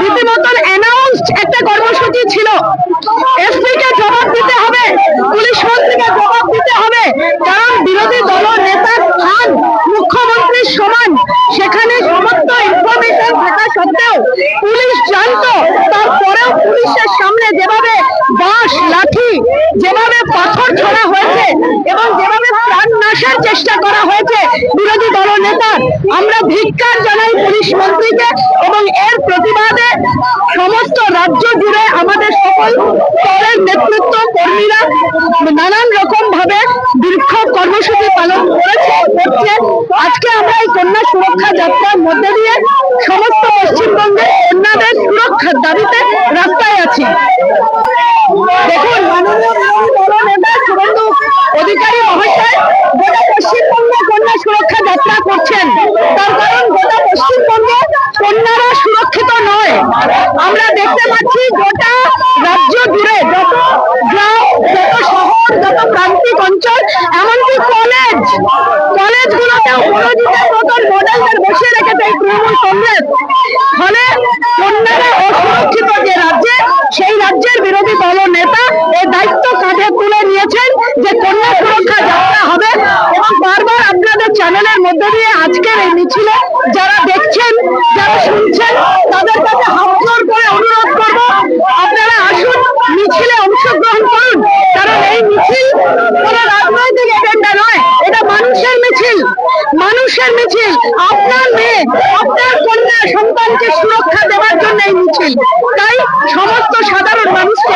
রীতিমতন অ্যানাউন্সড একটা কর্মসূচি ছিল। এসপিকে জবাব দিতে হবে, পুলিশ মন্ত্রীকে জবাব দিতে হবে। কারণ বিরোধী দল নেতার স্থান মুখ্যমন্ত্রীর সমান। সেখানে সমস্ত ইনফরমেশন থাকা সত্ত্বেও পুলিশ জানতো, তারপরেও পুলিশের সামনে যেভাবে বাঁশ, লাঠি, যেভাবে পাথর ছড়া হয়েছে এবং যেভাবে প্রাণ নাশের চেষ্টা করা হয়েছে বিরোধী দল নেতার আমরা ধিক্কার জানাই পুলিশ মন্ত্রীকে। কন্যা সুরক্ষা যাত্রার মধ্যে দিয়ে সমস্ত পশ্চিমবঙ্গের কন্যাদের সুরক্ষার দাবিতে রাস্তায় আছি। অধিকারী মহাশয় পশ্চিমবঙ্গে কন্যা সুরক্ষা যাত্রা করছেন তার কারণ গোটা পশ্চিমবঙ্গে কন্যারা সুরক্ষিত নয় আমরা দেখতে পাচ্ছি গোটা রাজ্য জুড়ে যত গ্রাম, যত শহর, যত প্রান্তিক অঞ্চল, এমনকি কলেজ কলেজগুলোতেও পুরোজিতের মতন মডেলদের বসিয়ে রেখেছে এই তৃণমূল কংগ্রেস। ফলে কন্যারা অসুরক্ষিত যে রাজ্যে, সেই রাজ্যের বিরোধী দল নেতা এই দায়িত্ব কাঁধে তুলে নিয়েছেন যে কন্যা সুরক্ষা যাত্রা হবে এবং বারবার আপনাদের চ্যানেলের মধ্যে দিয়ে আজকের এই মিছিলে যারা দেখছেন মানুষের মিছিল, আপনার মেয়ে, আপনার কন্যা সন্তানকে সুরক্ষা দেওয়ার জন্য এই মিছিল। তাই সমস্ত সাধারণ মানুষকে